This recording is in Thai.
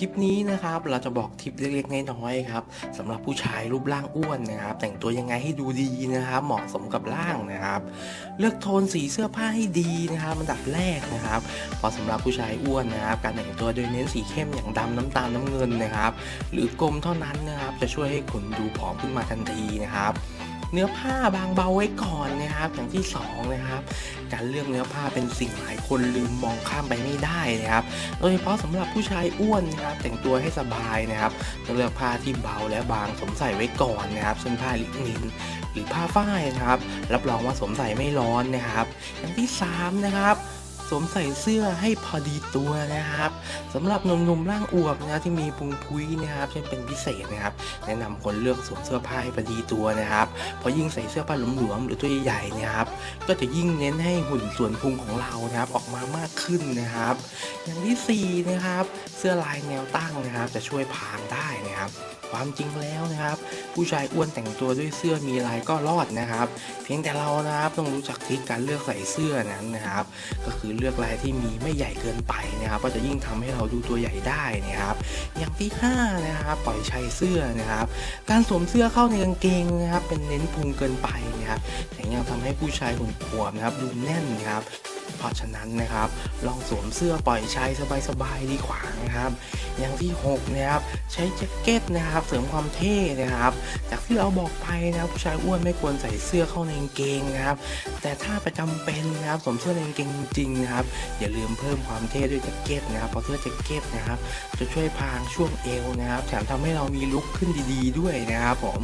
คลิปนี้นะครับ เราจะบอกทิปเล็กๆน้อยๆครับสำหรับผู้ชายรูปร่างอ้วนนะครับ แต่งตัวยังไงให้ดูดีนะครับ เหมาะสมกับร่างนะครับ เลือกโทนสีเสื้อผ้าให้ดีนะครับอันดับแรกนะครับพราะสำหรับผู้ชายอ้วนนะครับ การแต่งตัวโดยเน้นสีเข้มอย่างดำน้ำตาลน้ำเงินนะครับ หรือกลมเท่านั้นนะครับ จะช่วยให้คุณดูผอมขึ้นมาทันทีนะครับ เนื้อผ้าบางเบาไว้ก่อนนะครับอย่างที่สองนะครับการเลือกเนื้อผ้าเป็นสิ่งหลายคนลืมมองข้ามไปไม่ได้นะครับโดยเฉพาะสำหรับผู้ชายอ้วนนะครับแต่งตัวให้สบายนะครับต้องเลือกผ้าที่เบาและบางสวมใส่ไว้ก่อนนะครับเช่นผ้าลินินหรือผ้าฝ้ายนะครับ รับรองว่าสวมใส่ไม่ร้อนนะครับ อย่างที่สามนะครับ สวมใส่เสื้อให้พอดีตัวนะครับสำหรับหนุ่มๆร่างอวบนะที่มีพุงพุ้ยนะครับเช่นเป็นพิเศษนะครับ แนะนำคนเลือกสวมเสื้อผ้าให้พอดีตัวนะครับเพราะยิ่งใส่เสื้อผ้าหลวมๆหรือตัวใหญ่ๆนะครับ ก็จะยิ่งเน้นให้หุ่นส่วนพุงของเรานะครับออกมามากขึ้นนะครับ อย่างที่สี่นะครับ เสื้อลายแนวตั้งนะครับ จะช่วยพางได้นะครับความจริงแล้วนะครับ ผู้ชายอ้วนแต่งตัวด้วยเสื้อมีลายก็รอดนะครับ เพียงแต่เรานะครับต้องรู้จักทริคการเลือกใส่เสื้อนั้นนะครับ ก็คือเลือกลายที่มีไม่ใหญ่เกินไปนะครับก็จะยิ่งทำให้เราดูตัวใหญ่ได้นะครับ อย่างที่ห้านะครับ ปล่อยชายเสื้อนะครับ การสวมเสื้อเข้าในกางเกงนะครับ เป็นเน้นพุงเกินไปนะครับแต่ยังทำให้ผู้ชายหุ่นขวมนะครับดูแน่นนะครับ เพราะฉะนั้นนะครับ ลองสวมเสื้อปล่อยชายสบายๆดีกว่านะครับ อย่างที่6นะครับใช้แจ็คเก็ตนะครับ เสริมความเท่นะครับ จากที่เราบอกไปนะครับผู้ชายอ้วนไม่ควรใส่เสื้อเข้าในกางเกงนะครับ แต่ถ้าประจำเป็นนะครับสวมเสื้อในกางเกงจริงนะครับ อย่าลืมเพิ่มความเท่ด้วยแจ็คเก็ตนะครับเพราะเสื้อแจ็คเก็ตนะครับ จะช่วยพรางช่วงเอวนะครับ แถมทำให้เรามีลุคขึ้นดีๆ ด้วยนะครับผม